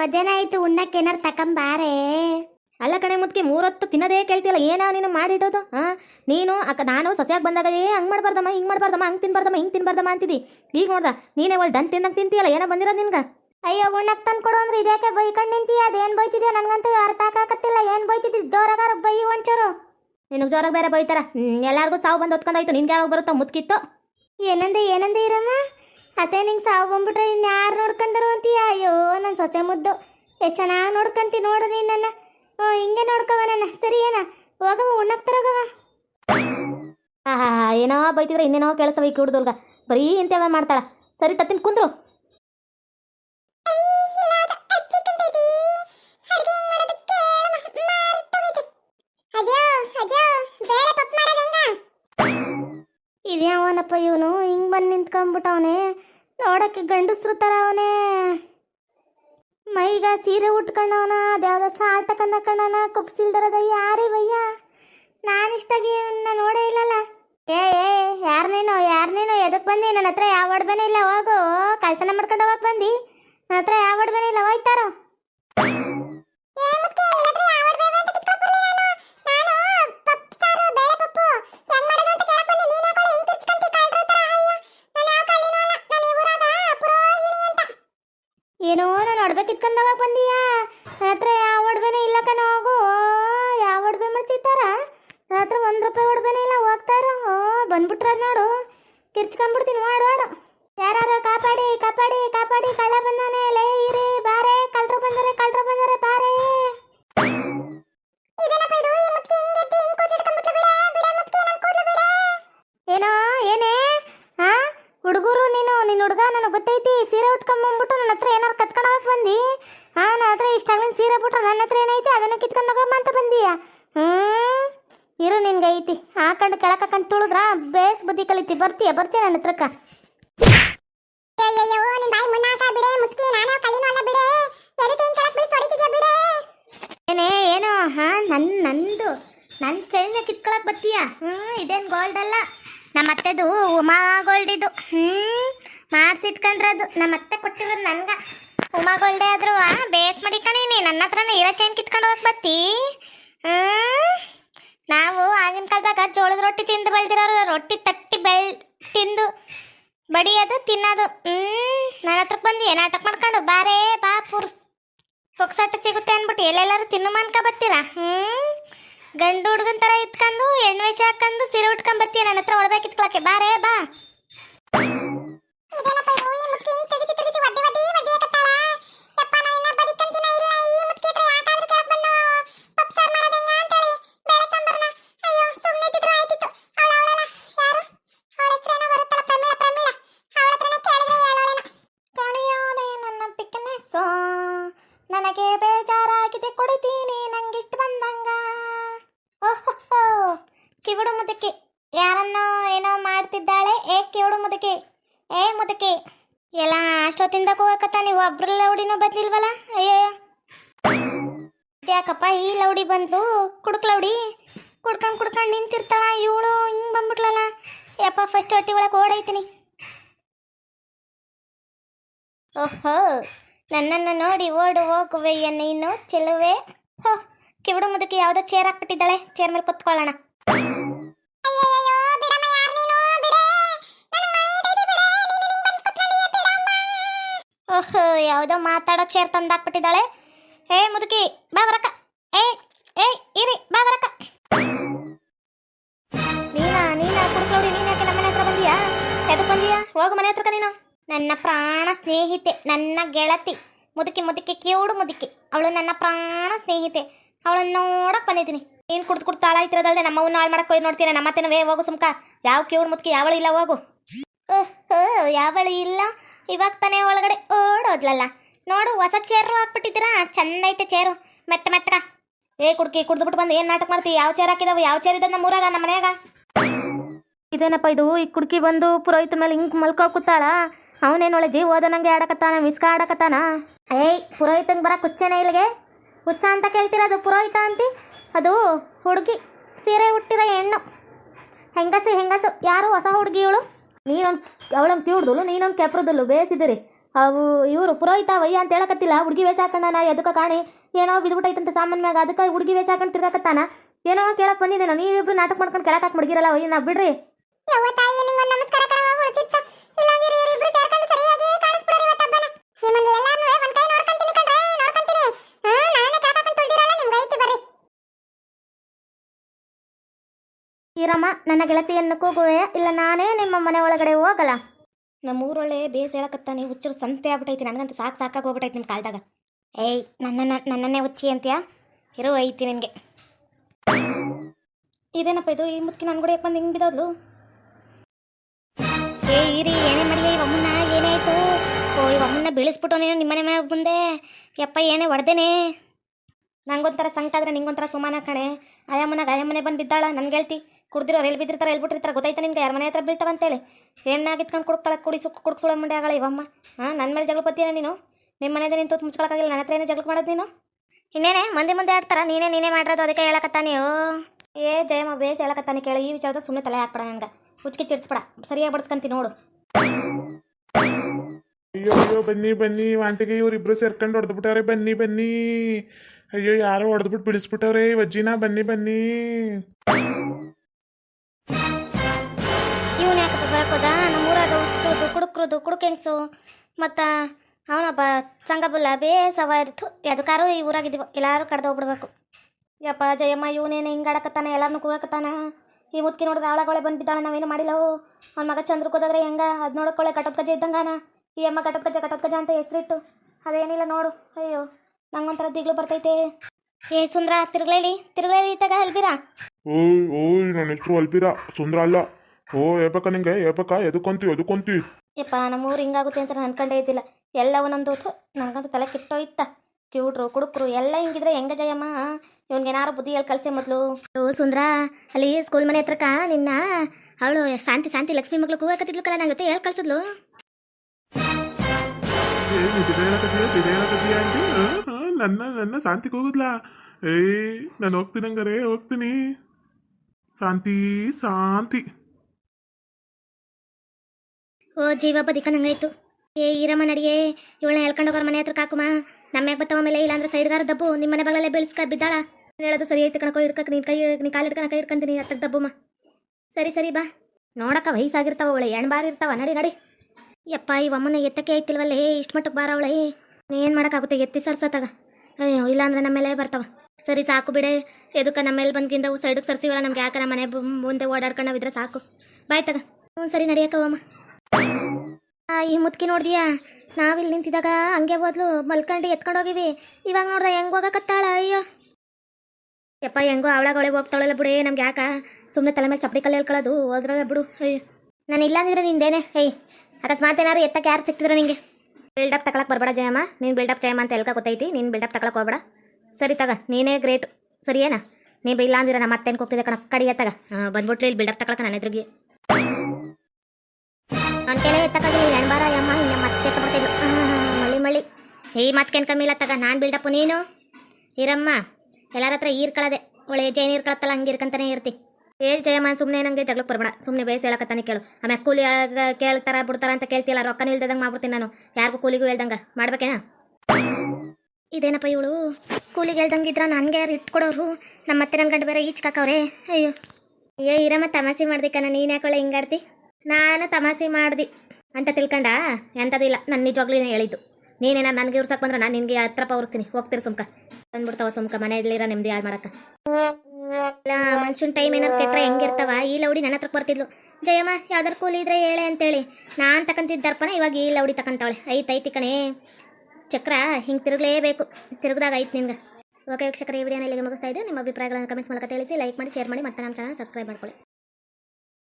ಮಧ್ಯಾಹ್ನ ಆಯ್ತು ಉಣ್ಣಕ್ಕೆ ಏನಾರು ತಕೊಂಬಾರೆ ಅಲ್ಲ ಕಣೆ ಮುದ್ಕಿ ಮೂರೊತ್ತು ತಿನ್ನೋದೇ ಕೇಳ್ತಿಲ್ಲ ಏನೋ ನೀನು ಮಾಡಿಡೋದು? ಹಾ ನೀನು ಅಕ್ಕ ನಾನು ಸೊಸೆಯಾಗಿ ಬಂದಾಗ ಏ ಹಂಗೆ ಮಾಡ್ಬಾರ್ದಮ್ಮ ಹಿಂಗೆ ಮಾಡ್ಬಾರ್ದಮ್ಮ ಹಂಗೆ ತಿನ್ಬಾರ್ದಮ್ಮ ಹಿಂಗೆ ತಿನ್ಬಾರ್ದಮ್ಮ ಅಂತಿದ್ದಿ. ಈಗ ನೋಡ್ದ ನೀನೇ ಒಳ್ಳೆ ದನ್ ತಿಂದಂಗೆ ತಿಂತೀಯಲ್ಲ ಏನೋ ಬಂದಿರೋ ನಿನ್ಗೆ? ಅಯ್ಯೋ ಉಣ್ಣಕ್ ತಂದು ಕೊಡು ಅಂದ್ರೆ ಇದ್ಯಾಕೆ ಬೈಕಂಡು ನಿಂತೀಯ? ಅದೇನ್ ಬೈತಿದ್ಯೋ? ನನಗಂತೂ ಅರ್ಥ ಆಗಾಕತ್ತಿಲ್ಲ ಏನು ಬೈತಿದ್ದಿ? ಜೋರಾಗಾರ ಬೈ ಒಂಚೂರು. ನಿನಗೆ ಜೋರಾಗಿ ಬೇರೆ ಬೈತಾರ? ಎಲ್ಲಾರ್ಗು ಎಲ್ಲಾರ್ಗೂ ಸಾವು ಬಂದು ಹೊತ್ಕೊಂಡಾಯ್ತು ನಿನ್ಗೆ ಯಾವಾಗ ಬರುತ್ತೋ ಮುದ್ಕಿತ್ತು ಏನಂದೆ ಏನಂದೆ ಇರಮ್ಮ? ಅದೇ ನಿಂಗೆ ಸಾವು ಬಂದ್ಬಿಟ್ರೆ ಇನ್ಯಾರು ನೋಡ್ಕೊಂಡರು ಅಂತೀಯ? ಅಯ್ಯೋ ನನ್ನ ಸೊಸೆ ಮುದ್ದು. ಎಷ್ಟು ಚೆನ್ನಾಗಿ ನೋಡ್ಕೊಂತಿ ನೋಡು ನೀನು ನನ್ನ. ಹ್ಞೂ ಹಿಂಗೆ ನೋಡ್ಕವ ನನ್ನ. ಸರಿ ಏನ? ಹೋಗವ ಉಣ್ಣಕ್ ತರಗವ ಆಹಾ ಏನೋ ಬೈತಿದ್ರೆ ಇನ್ನೇನೋ ಕೇಳಿಸ್ತವ ಈ ಕುಡ್ದಲ್ಗ ಬರೀ ಇಂಥವ ಮಾಡ್ತಾಳ. ಸರಿ, ತತ್ತಿನ, ಕುಂದ್ರು. ಇದ್ಯಾವನಪ್ಪ ಇವನು? ಹಿಂಗ್ ಬಂದು ನಿಂತ್ಕೊಂಡ್ಬಿಟ್ಟವನೆ. ನೋಡಕ್ಕೆ ಗಂಡಸ್ರು ಥರ ಅವನೇ. ಮೈಗ ಸೀರೆ ಉಟ್ಕೊಂಡವನ, ಅದ್ಯಾವ್ದೋ ಶಾಲ್ ತಕೊಂಡ ಕಣ್ಣನ, ಕಪ್ಸಿಲ್ದರದ ಯಾರೇ ಭಯ್ಯ ನಾನು ಇಷ್ಟಾಗಿ ಇವನ್ನ ನೋಡೇ ಇಲ್ಲಲ್ಲ. ಏ ಏ, ಯಾರು ನೀನು ಯಾರು ನೀನು ಎದಕ್ಕೆ ಬಂದಿ? ನನ್ನ ಹತ್ರ ಯಾವ ಒಡವೆನೂ ಇಲ್ಲ, ಹೋಗು. ಕಳ್ತನ ಮಾಡ್ಕೊಂಡು ಹೋಗಕ್ಕೆ ಬಂದು. ನನ್ನ ಹತ್ರ ಯಾವ ಒಡವೆನೂ ಇಲ್ಲ, ಹೋಯ್ತಾರೋ. ಏನೋ ನಾನು ಒಡವೆ ಕಿತ್ಕೊಂಡಾಗ ಬಂದೀಯಾ? ಹತ್ರ ಯಾವ ಒಡ್ಬೇನೆ ಇಲ್ಲ ಕಣ, ಹೋಗು. ಯಾವ ಒಡ್ಬೆ ಮಾಡ್ಸಿಟ್ಟಾರ ಹತ್ರ ಒಂದು ರೂಪಾಯಿ ಒಡ್ಬೇನೆ ಇಲ್ಲ, ಹೋಗ್ತಾರ. ಓ ಬಂದ್ಬಿಟ್ರ ನೋಡು. ಕಿರ್ಚ್ಕೊಂಡ್ಬಿಡ್ತೀನಿ ಮಾಡು ಮಾಡು ಯಾರು ಕಾಪಾಡಿ ಕಾಪಾಡಿ ಕಾಪಾಡಿ, ಕಳ್ಳ ಬಂದಾನೆ. ಬಿಟ್ರು ನನ್ನ ಹತ್ರ ಏನೈತಿ? ಅದನ್ನು ಕಿತ್ಕೊಂಡು ಹೋಗಮ್ಮ ಅಂತ ಬಂದೀಯ. ಹ್ಮ್? ಇರು ನಿನ್ಗೆ ಐತಿ. ಹಾಕೊಂಡು ಕೆಳಕ ಹಾಕೊಂಡು ತುಳಿದ್ರ ಬೇಸ್ ಬುದ್ಧಿ ಕಲಿತಿ. ಬರ್ತೀಯ ಬರ್ತೀಯ ನನ್ನ ಹತ್ರಕ್ಕ? ಏನೇ ಏನು? ಹಾ ನನ್ ನಂದು. ನನ್ನ ಚೈನ್ ಕಿತ್ಕೊಳಕ್ ಬತ್ತೀಯ ಹ್ಮ್ ಇದೇನ್ ಗೋಲ್ಡ್ ಅಲ್ಲ. ನಮ್ಮ ಅತ್ತೆದು ಉಮಾ ಗೋಲ್ಡ್ ಇದು. ಹ್ಮ್? ಮಾಡ್ಸಿಟ್ಕೊಂಡ್ರದು. ನಮ್ಮ ಅತ್ತೆ ಕೊಟ್ಟಿರೋದು ನನ್ಗ. ಉಮಾ ಗೋಲ್ಡೇ ಆದ್ರೂ ಬೇಸ್ ಮಡಿಕಣೀನಿ ನನ್ನ ಹತ್ರನೇ ಇರೋ ಚೈನ್ ಕಿತ್ಕೊಂಡು ಹೋಗಕ್ ಬತ್ತಿ? ನಾವು ಆಗಿನ ಕಾಲದಾಗ ಜೋಳದ ರೊಟ್ಟಿ ತಿಂದು ಬೆಳೆದಿರೋರು, ರೊಟ್ಟಿ ತಟ್ಟಿ ಬೆಳ್, ತಿಂದು ಬಡಿಯೋದು, ತಿನ್ನೋದು. ಹ್ಮ್ ನನ್ನ ಹತ್ರಕ್ಕೆ ಬಂದು ಏನು ನಾಟಕ ಮಾಡ್ಕೊಂಡು ಬಾರೇ ಬಾ ಪುರ್ಸ್ ಪೊಕ್ಸಾಟ ಸಿಗುತ್ತೆ ಅಂದ್ಬಿಟ್ಟು, ಎಲ್ಲೆಲ್ಲರೂ ತಿನ್ನು ಮನ್ಕ ಬರ್ತೀರಾ ಹ್ಮ್, ಗಂಡು ಹುಡುಗನ್ ತರ ಇತ್ಕೊಂಡು ಎಣ್ಣೆ ವೇಷ ಹಾಕೊಂಡು ಸೀರೆ ಉಟ್ಕೊಂಡ್ ಬರ್ತೀಯ ನನ್ನ ಹತ್ರ ಇಟ್ಕೊಳಕ್ಕೆ ಬಾರೇ ಬಾ. ನನಗೆ ಬೇಜಾರಾಗಿದೆ ಕೊಡ್ತೀನಿ ಇಷ್ಟ ಬಂದಂಗ. ಓಹೋ ಕಿವಿಡು ಮುದಕಿ, ಯಾರನ್ನೋ ಏನೋ ಮಾಡ್ತಿದ್ದಾಳೆ? ಏ, ಕಿವಿಡು ಮುದಕಿ, ಏ, ಮುದಕಿ. ಎಲ್ಲ ಅಷ್ಟೊತ್ತಿಂದ ಹೋಗಕತ್ತ ನೀವು? ಒಬ್ರ ಲೌಡಿನೂ ಬಂದಿಲ್ವಲ್ಲ? ಅಯ್ಯೋ. ಯಾಕಪ್ಪ ಈ ಲೌಡಿ ಬಂದ್ಲು? ಕುಡ್ಕ್ ಲೌಡಿ? ಕುಡ್ಕೊಂಡು ಕುಡ್ಕೊಂಡ್ ನಿಂತಿರ್ತಾಳ? ಇವಳು ಹಿಂಗ್ ಬಂದ್ಬಿಟ್ಲಲ್ಲ? ಯಪ್ಪ ಫಸ್ಟ್ ಹೊಟ್ಟಿ ಒಳಗೆ ಓಡೈತೀನಿ ಓಹೋ. ನನ್ನನ್ನು ನೋಡಿ ಓಡು ಹೋಗುವೆಯ ನೀನು ಚೆಲುವೆ. ಹೋ, ಕಿವಿಡು ಮುದುಕಿ ಯಾವುದೋ ಚೇರ್ ಹಾಕ್ಬಿಟ್ಟಿದ್ದಾಳೆ. ಚೇರ್ ಮೇಲೆ ಕುತ್ಕೊಳ್ಳೋಣ. ಓಹೋ, ಯಾವುದೋ ಮಾತಾಡೋ ಚೇರ್ ತಂದಾಕ್ಬಿಟ್ಟಿದ್ದಾಳೆ. ಏ, ಮುದುಕಿ, ಬಾ ಬರಕ ಏ ಏ, ಇರಿ, ಬಾ ಬರಕ ನೀನಾ ನೀನಾ ಕುಡ್ಕೊಳ್ಳಿ ನೀನ್ ಯಾಕೆ ನಮ್ಮ ಹತ್ರ ಬಂದಿಯಾ? ಎದಕ್ಕೆ ಬಂದಿಯಾ? ಹೋಗು ಮನೆ ಹತ್ರಕ ನೀನು. ನನ್ನ ಪ್ರಾಣ ಸ್ನೇಹಿತೆ, ನನ್ನ ಗೆಳತಿ. ಮುದುಕಿ ಮುದುಕಿ ಕಿವುಡು ಮುದುಕಿ. ಅವಳು ನನ್ನ ಪ್ರಾಣ ಸ್ನೇಹಿತೆ. ಅವಳನ್ನ ನೋಡಕ್ ಬಂದಿದ್ದೀನಿ. ನೀನು ಕುಡ್ದು ಕುಡ್ದು ತಾಳ ಇತ್ತಿರೋದಲ್ದೆ ನಮ್ಮವನ್ನ ಹಾಳು ಮಾಡಕ್ ಹೋಗಿ ನೋಡ್ತೀನಿ. ನಮ್ಮ ಅತ್ತೆನವೇ ಹೋಗು ಸುಮ್ಕ. ಯಾವ ಕಿವುಡು ಮುದುಕಿ, ಯಾವಳು ಇಲ್ಲ, ಹೋಗು. ಯಾವಳು ಇಲ್ಲ? ಇವಾಗ ತಾನೇ ಒಳಗಡೆ ಓಡೋದ್ಲಲ್ಲ. ನೋಡು, ಹೊಸ ಚೇರು ಹಾಕ್ಬಿಟ್ಟಿದ್ದೀರಾ? ಚಂದ ಚೇರು. ಮೆತ್ತ ಮೆತ್ತಗ. ಏ, ಕುಡ್ಕಿ, ಕುಡ್ದು ಬಂದು ಏನು ನಾಟಕ ಮಾಡ್ತಿ? ಯಾವ ಚೇರ್ ಹಾಕಿದಾವೆ? ಯಾವ ಚೇರ್ ಇದ್ದ ನಮ್ಮ ಊರಾಗ, ನಮ್ಮ ಮನೆಯಾಗ? ಇದೇನಪ್ಪ ಇದು? ಈ ಕುಡ್ಕಿ ಬಂದು ಪುರೋಹಿತ ಮೇಲೆ ಹಿಂಗ್ ಮಲ್ಕೋ ಕೂತಾಳ? ಅವನೇನು ಒಳ್ಳೆ ಜೀವ ಓದ ನಂಗೆ ಆಡಕತ್ತಾನ, ಮಿಸ್ಕ ಆಡಕತ್ತಾನ? ಏಯ್, ಪುರೋಹಿತಂಗೆ ಬರ ಕುಚ್ಚೇನೆ ಇಲ್ಲಿಗೆ? ಹುಚ್ಚ ಅಂತ ಕೇಳ್ತಿರೋದು ಪುರೋಹಿತ ಅಂತಿ? ಅದು ಹುಡುಗಿ ಸೀರೆ ಹುಟ್ಟಿರೋ ಹೆಣ್ಣು. ಹೆಂಗಸು ಹೆಂಗಸು, ಯಾರು ಹೊಸ ಹುಡುಗಿ ಇವಳು? ನೀನೊಂದು, ಅವಳೊಂದು ಕಿವುಡ್ದಲು ನೀನೊಂದು ಕೆಪ್ರದಲ್ಲು ಬೇಸಿದಿರಿ. ಅವು, ಇವರು ಪುರೋಹಿತ ವಯ್ಯ ಅಂತ ಹೇಳಕತ್ತಿಲ್ಲ, ಹುಡುಗಿ ವೇಷ ಹಾಕೊಂಡಾನ, ಎದಕ್ಕೆ ಕಾಣಿ? ಏನೋ ಬಿದ್ಬಿಟ್ಟೈತಂತ ಸಾಮಾನ್ಯ ಮ್ಯಾಗ, ಅದಕ್ಕೆ ಹುಡುಗಿ ವೇಷ ಹಾಕೊಂಡು ತಿರ್ಗಾಕತ್ತಾನ? ಏನೋ ಕೇಳಕ್ ಬಂದಿದ್ದೇನೋ, ನೀವಿಬ್ರು ನಾಟಕ ಮಾಡ್ಕೊಂಡು ಕೆಳಕ್ ಹಾಕಿ ಮಡಗಿರಲ್ಲ ಒಯ್ಯ ನಾ ಬಿಡ್ರಿ ಈರಮ್ಮ, ನನ್ನ ಗೆಳತಿಯನ್ನು ಕೂಗುವೆ? ಇಲ್ಲ ನಾನೇ ನಿಮ್ಮ ಮನೆ ಒಳಗಡೆ ಹೋಗಲ್ಲ? ನಮ್ಮ ಊರೊಳ್ಳೆ ಬೇಸ್ ಹೇಳಕತ್ತಾನೆ ಹುಚ್ಚರು ಸಂತೆ ಆಗ್ಬಿಟ್ಟೈತಿ ನನಗಂತೂ ಸಾಕು ಸಾಕಾಗಿ ಹೋಗ್ಬಿಟ್ಟೈತಿ ನಿಮ್ಮ ಕಾಲ್ದಾಗ. ಏಯ್ ನನ್ನ ನನ್ನನ್ನೇ ಹುಚ್ಚಿ ಅಂತೀಯ? ಇರೋ ಐತಿ ನಿನಗೆ. ಇದೇನಪ್ಪ ಇದು? ಈ ಮುತ್ಕಿ ನನ್ನ ಕೂಡ ಬಂದು ಹಿಂಗೆ ಬಿದ್ದೋದ್ಲು? ಏ, ಇರಿ, ಏನೇ ಮಾಡಿ ಒಮ್ಮನ್ನ ಏನಾಯ್ತು ಓ, ಈ ಒಮ್ಮನ್ನ ಬೀಳಿಸ್ಬಿಟ್ಟು ನೀನು ನಿಮ್ಮನೆ ಮುಂದೆ ಯಪ್ಪ, ಏನೇ ಹೊಡೆದೇನೆ? ನಂಗೊಂಥರ ಸಂಕಟ ಆದರೆ ನಿಂಗೊಂಥರ ಸುಮಾನ ಕಣೆ. ಆಯಮ್ಮನಾಗ ಆಯಮ್ಮನೆ ಬಂದು ಬಿದ್ದಾಳ ನನ್ನ ಗೆಳ್ತಿ ಕುಡ್ದಿರೋ ಎಲ್ಲಿ ಬಿದ್ದಿರ್ತಾರೆ ಎಲ್ಲಿ ಬಿಟ್ಟಿರ್ತಾರೆ ಗೊತ್ತಾಯ್ತಾ ನಿನ್ಗೆ? ಯಾರ ಮನೆ ಹತ್ರ ಬೀಳ್ತಾವಂತೇಳಿ ಏನಾಗಿತ್ಕೊಂಡು ಕುಡ್ಕಳ ಕುಡಿ ಸುಕ್ ಕುಡ್ಸುಳ ಮಂಡೆ ಆಗಲ್ಲ ಇವಮ್ಮ ಹಾಂ ನನ್ನ ಮೇಲೆ ಜಗಳ ಬತ್ತೀನ ನೀನು? ನಿಮ್ಮ ಮನೆಯಿಂದ ನಿಂತು ಮುಚ್ಕೊಳಕ್ಕಾಗಿಲ್ಲ ನನ್ನ ಹತ್ರ ಏನೇ ಜಗಳ ಮಾಡೋದು ನೀನು? ಇನ್ನೇನೆ, ಮಂದಿ ಮುಂದೆ ಆಡ್ತಾರ, ನೀನೇ ನೀನೇ ಮಾಡಿರೋದು, ಅದಕ್ಕೆ ಹೇಳಕತ್ತ ನೀವು? ಏ, ಜಯಮ್ಮ, ಬೇಸ್ ಹೇಳಕತ್ತಾನೆ ಕೇಳಿ, ಈ ವಿಚಾರದ ಸುಮ್ಮನೆ ತಲೆ ಹಾಕ್ಬೇಡ ನನಗೆ. ಹುಚ್ಕಿ ಚಿಡ್ಸ್ಬೇಡ ಸರಿಯಾಗಿ ಬಡ್ಸ್ಕಂತಿ ನೋಡು. ಅಯ್ಯೋ ಅಯ್ಯೋ ಬನ್ನಿ ಬನ್ನಿ ವಾಂಟಿಗೆ ಇವ್ರಿಬ್ರು ಸೇರ್ಕೊಂಡು ಹೊಡೆದ್ಬಿಟ್ಟವ್ರೆ ಬನ್ನಿ ಬನ್ನಿ. ಅಯ್ಯೋ, ಯಾರೋ ಹೊಡೆದ್ಬಿಟ್ಟು ಬಿಡಿಸ್ಬಿಟ್ಟವ್ರೆ ವಜ್ಜಿನ ಬನ್ನಿ ಬನ್ನಿ. ಇವನು ಯಾಕೆ ಬರ್ಕೋದ ನಮ್ಮೂರಾಗ ಹುಚ್ಚುದು ಕುಡುಕ್ರುದು, ಕುಡುಕೆಂಗ್ಸು. ಮತ್ತು ಅವನೊಬ್ಬ ಸಂಗಬುಲ್ಲ ಬೇಸವ ಇರ್ತು ಎದಕ್ಕಾರು ಈ ಊರಾಗಿದ್ದೀವ, ಎಲ್ಲಾರು ಕಡ್ದು ಹೋಗ್ಬಿಡ್ಬೇಕು. ಯಪ್ಪ, ಜಯಮ್ಮ ಇವನೇನು ಹಿಂಗೆ ಆಡಕತ್ತಾನ ಎಲ್ಲಾರನ್ನೂ ಕೂಗಕತ್ತಾನ? ಈ ಮುತ್ಕಿ ನೋಡಿದ್ರೆ ಅವಳಗೊಳೆ ಬಂದು ಬಿದ್ದಾಳೆ ನಾವೇನು ಮಾಡಿಲ್ಲವು ಅವ್ನ ಮಗ ಚಂದ್ರ ಕೂದಾದ್ರೆ ಹೆಂಗ? ಅದು ನೋಡ್ಕೊಳ್ಳೆ ಕಟತ್ ಗಜ ಇದ್ದಂಗಾನ? ಈ ಅಮ್ಮ ಕಟತ್ ಗಜ ಕಟತ್ ಗಜ ಅಂತ ಹೆಸರಿಟ್ಟು. ಅದೇನಿಲ್ಲ ನೋಡು, ಅಯ್ಯೋ. ನಂಗೊಂಥರ ದಿಗ್ಲು ಬರ್ತೈತೆ. ಏ ಸುಂದ್ರ ತಿರ್ಗ್ಲೇಳಿ ತಿರ್ಗ್ಲೇಳಿ ತಗ ಅಲ್ಬಿರಾ? ಓಯ್ ಓಯ್ ನನ್ನ ಹೆಸರು ಅಲ್ಬಿರಾ. ಸುಂದ್ರ ಅಲ್ಲ. ಓ ಏಪಕ್ಕ ನಿಂಗೆ ಏಪಕ್ಕ ಎದಕ್ಕಂತಿ ಎದಕ್ಕಂತಿ ಯಪ್ಪ ನಮ್ಮೂರು ಹಿಂಗಾಗುತ್ತೆ ಅಂತ ನಾನು ಅನ್ಕೊಂಡೇ ಇದ್ದಿಲ್ಲ. ಎಲ್ಲ ಒಂದೊಂದು ಥು, ತಲೆ ತಲೆ ಕೆಟ್ಟೋಯ್ತ. ಕ್ಯೂಟ್ರು ಕುಡುಕ್ರು ಎಲ್ಲ ಹಿಂಗಿದ್ರೆ ಹೆಂಗ ಜಯಮ್ಮ? ಇವನ್ಗೇನಾರು ಬುದ್ಧಿ ಹೇಳಿ ಕಳಿಸಿ ಮೊದಲು. ಓ ಸುಂದ್ರ ಅಲ್ಲಿ ಸ್ಕೂಲ್ ಮನೆ ಹತ್ರಕ್ಕ ನಿನ್ನ ಅವಳು ಶಾಂತಿ ಶಾಂತಿ ಲಕ್ಷ್ಮಿ ಮಗಳು ಕೂಗಕತ್ತಿದ್ಲು ಕಲ ನಂಗೆ ಹೇಳಿ ಕಳ್ಸಿದ್ಲು. ನನ್ನ ನನ್ನ ಶಾಂತಿಗೆ ಹೋಗುದ್ಲಾ ಏ, ನಾನು ಹೋಗ್ತೀನಿ ಹಂಗಾರೆ ಹೋಗ್ತೀನಿ. ಶಾಂತಿ ಶಾಂತಿ. ಓ, ಜೀವ ಬದಿಕನಂಗಾಯ್ತು ಏ, ಈರಮ್ಮ ನಡಿಗೆ ಇವಳನ್ನ ಹೇಳ್ಕೊಂಡು ಹೋಗೋರ್ ಮನೆ ಹತ್ರ ಕಾಕುಮ. ನಮ್ಮ್ಯಾಗ ಬತ್ತವ ಮೇಲೆ, ಇಲ್ಲಾಂದ್ರೆ ಸೈಡ್ಗಾರ ದಬ್ಬು. ನಿಮ್ಮ ಮನೆ ಬಗಲಲ್ಲೇ ಬೆಳೆಸ್ಕ ಬಿದ್ದಾಳ. ಹೇಳೋದು ಸರಿ ಐತೆ ಕಣಕೋ, ಹಿಡ್ಕಕ್ ನೀನ್ ಕೈ ನೀ ಕಾಲು ಹಿಡ್ಕೊಂಡು ಕೈ ಹಿಡ್ಕೊಂತೀನಿ ಹತ್ತಕ್ಕೆ ದಬ್ಬುಮ್ಮ ಸರಿ ಸರಿ, ಬಾ. ನೋಡಕ್ಕ ವಯಸ್ಸಾಗಿರ್ತಾವ ಅವಳೆ ಎಣ್ಬಾರಿ ಇರ್ತಾವ, ನಡಿ ನಡಿ. ಯಪ್ಪ, ಈ ಅಮ್ಮನ ಎತ್ತಕ್ಕೆ ಐತಿಲ್ವಲ್ಲೇ, ಇಷ್ಟು ಮಟ್ಟಕ್ಕೆ ಬಾರ ಅವಳೆ. ಏನು ಮಾಡೋಕ್ಕಾಗುತ್ತೆ, ಎತ್ತಿ ಸರ್ಸತ್ತಾಗ. ಅಯ್ಯೋ ಇಲ್ಲಾಂದ್ರೆ ನಮ್ಮ ಮೇಲೆ ಬರ್ತಾವ. ಸರಿ, ಸಾಕು ಬಿಡೆ. ಎದಕ್ಕೆ ನಮ್ಮ ಮೇಲೆ ಬಂದ್ಕಿಂತ ಸೈಡಿಗೆ ಸರ್ಸಿವಲ್ಲ ನಮ್ಗೆ ಯಾಕೆ ನಮ್ಮ ಮನೆ ಮುಂದೆ ಓಡಾಡ್ಕೊಂಡು ಇದ್ರೆ ಸಾಕು. ಬಾಯ್ ತಗ. ಹ್ಞೂ ಸರಿ ನಡಿಯಕ್ಕವಮ್ಮ ಈ ಮುತ್ಕಿ ನೋಡ್ದಿಯಾ? ನಾವಿಲ್ಲಿ ನಿಂತಿದಾಗ ಹಂಗೆ ಬದಲು ಮಲ್ಕೊಂಡು ಎತ್ಕೊಂಡು ಹೋಗಿವಿ. ಇವಾಗ ನೋಡ್ದೆ ಹೆಂಗ್ ಹೋಗಕತ್ತಾಳ? ಅಯ್ಯೋ. ಯಪ್ಪ, ಹೆಂಗೋ ಅವಳಗೊಳಗೆ ಹೋಗ್ತಾಳಲ್ಲ ಬಿಡೇ. ನಮ್ಗೆ ಯಾಕ? ಸುಮ್ಮನೆ ತಲೆ ಮೇಲೆ ಚಪ್ಪಡಿ ಕಲ್ಲು ಹೇಳ್ಕೊಳ್ಳೋದು ಹೋದ್ರಲ್ಲ ಬಿಡು. ಅಯ್ಯೋ. ನಾನು ಇಲ್ಲಾಂದಿದ್ರೆ ನಿಂದೇನೆ. ಏಯ್, ಅಕಸ್ಮಾತ್ ಏನಾರು ಎತ್ತಕ್ಕೆ ಯಾರು ಸಿಕ್ತಿದ್ರೆ ನಿಂಗೆ? ಬಿಲ್ಡಪ್ ತಗೊಳಕ್ ಬರಬೇಡ ಜಯಮ್ಮ. ನೀನು ಬಿಲ್ಡಪ್ ಜಯಮ್ಮ ಅಂತ ಎಲ್ಕ ಗೊತ್ತೈತಿ. ನೀನು ಬಿಲ್ಡಪ್ ತಗೊಳಕ್ ಹೋಗ್ಬೇಡ. ಸರಿ ತಗ, ನೀನೇ ಗ್ರೇಟ್ ಸರಿ ನೀ ಇಲ್ಲ ಅಂದಿರ ನಮ್ಮ ಅತ್ತೇನು ಹೋಗ್ತಿದ್ದೆ ಕಣ. ಕಡಿಯ ತಗ ಬಂದ್ಬಿಟ್ಲಿ ಇಲ್ಲಿ ಬಿಲ್ಡಪ್ ತಗೊಳಕ ನನ್ನ ಎದುರಿಗೆ. ನನ್ನ ಎಣ್ಬಾರ ಯಮ್ಮ ಮತ್ತೆ ಮಳ್ಳಿ ಮಳ್ಳಿ ಈ ಮತ್ತೆ ಇಲ್ಲ ತಗ, ನಾನು ಬಿಲ್ಡಪ್ಪು ನೀನು. ಇರಮ್ಮ. ಎಲ್ಲರ ಹತ್ರ ಒಳ್ಳೆ ಜೈನ್ ಇರ್ಕೊಳತ್ತಲ್ಲ ಹಂಗೆ ಇರ್ಕಂತಾನೆ ಇರ್ತಿ. ಏ ಜಯಮ್ಮ ಸುಮ್ಮನೆ ನಂಗೆ ಜಗಳಕ್ಕೆ ಬರಬೇಡ. ಸುಮ್ಮನೆ ಬೇಸ್ ಹೇಳಕತ್ತಾನೆ ಕೇಳು. ಆಮೇಲೆ ಕೂಲಿ ಕೇಳ್ತಾರ, ಬಿಡ್ತಾರ ಅಂತ ಕೇಳ್ತಿಲ್ಲ ರೊಕ್ಕನೂ ಇಲ್ದಂಗೆ ಮಾಡ್ಬಿಡ್ತೀನಿ ನಾನು. ಯಾರಿಗೂ ಕೂಲಿಗೂ ಹೇಳ್ದಂಗೆ. ಮಾಡ್ಬೇಕೇನಾ? ಇದೇನಪ್ಪ ಇವಳು? ಕೂಲಿಗೆ ಹೇಳ್ದಂಗಿದ್ರ ನನಗೆ ಯಾರು ಇಟ್ಕೊಡೋರು? ನಮ್ಮ ಮತ್ತೆ ನನ್ನ ಗಂಡು ಬೇರೆ ಈಚ್ಕಾಕವ್ರೆ ಅಯ್ಯೋ. ಅಯ್ಯೋ ಇರಮ್ಮ ತಮಾಸೆ ಮಾಡ್ದಿಕ್ಕನ ನೀನು ಯಾಕೊಳ್ಳೆ ಹಿಂಗಾಡ್ತಿ ನಾನು ತಮಾಸೆ ಮಾಡ್ದಿ. ಅಂತ ತಿಳ್ಕೊಂಡ? ಎಂಥದ್ದು ನನ್ನ ನಿಜವಾಗ್ಲೂ ಹೇಳಿದ್ದು. ನೀನೇನ ನನಗೆ ಉರ್ಸಕ್ಕೆ ಬಂದ್ರೆ ನಾನು ನಿನಗೆ ಹತ್ರ ಉರಿಸ್ತೀನಿ ಹೋಗ್ತೀರಿ ಸುಮ್ಕ. ಬಂದ್ಬಿಡ್ತಾವ ಸುಮ್ಕ. ಮನೆಯಲ್ಲಿರೋ ನೆಮ್ಮದಿ ಹಾಳು ಮಾಡಕ್ಕ. ಇಲ್ಲ ಮನ್ಸೂನ್ ಟೈಮ್ ಏನಾರು ಕೆಟ್ರೆ ಹೆಂಗಿರ್ತಾವ? ಈ ಲೌಡಿ ನನ್ನ ಹತ್ರಕ್ಕೆ ಬರ್ತಿದ್ಲು. ಜಯಮ್ಮ ಯಾವ್ದಾರು ಕೂಲಿ ಇದ್ರೆ ಹೇಳೆ ಅಂತೇಳಿ. ನಾನು ತಕಂತಿದ್ದ ದರ್ಪಣ ಇವಾಗ ಈ ಲೌಡಿ ತಕಂತಾವಳೆ. ಐತ್, ಐತಿ ಕಣೇ. ಚಕ್ರ, ಹಿಂಗೆ ತಿರುಗಲೇಬೇಕು. ತಿರುಗಿದಾಗ ಐತೆ ನಿನ್ಗೆ. ಓಕೆ, ವೀಕ್ಷಕರ, ಈ ವಿಡಿಯೋನ ಇಲ್ಲಿಗೆ ಮುಗಿಸ್ತಾ ಇದ್ದೀವಿ ನಿಮ್ಮ ಅಭಿಪ್ರಾಯಗಳನ್ನು ಕಮೆಂಟ್ಸ್ ಮೂಲಕ ತಿಳಿಸಿ ಲೈಕ್ ಮಾಡಿ ಶೇರ್ ಮಾಡಿ, ಮತ್ತೆ ನಮ್ಮ ಚಾನಲ್ ಸಬ್ಸ್ಕ್ರೈಬ್ ಮಾಡ್ಕೊಳ್ಳಿ.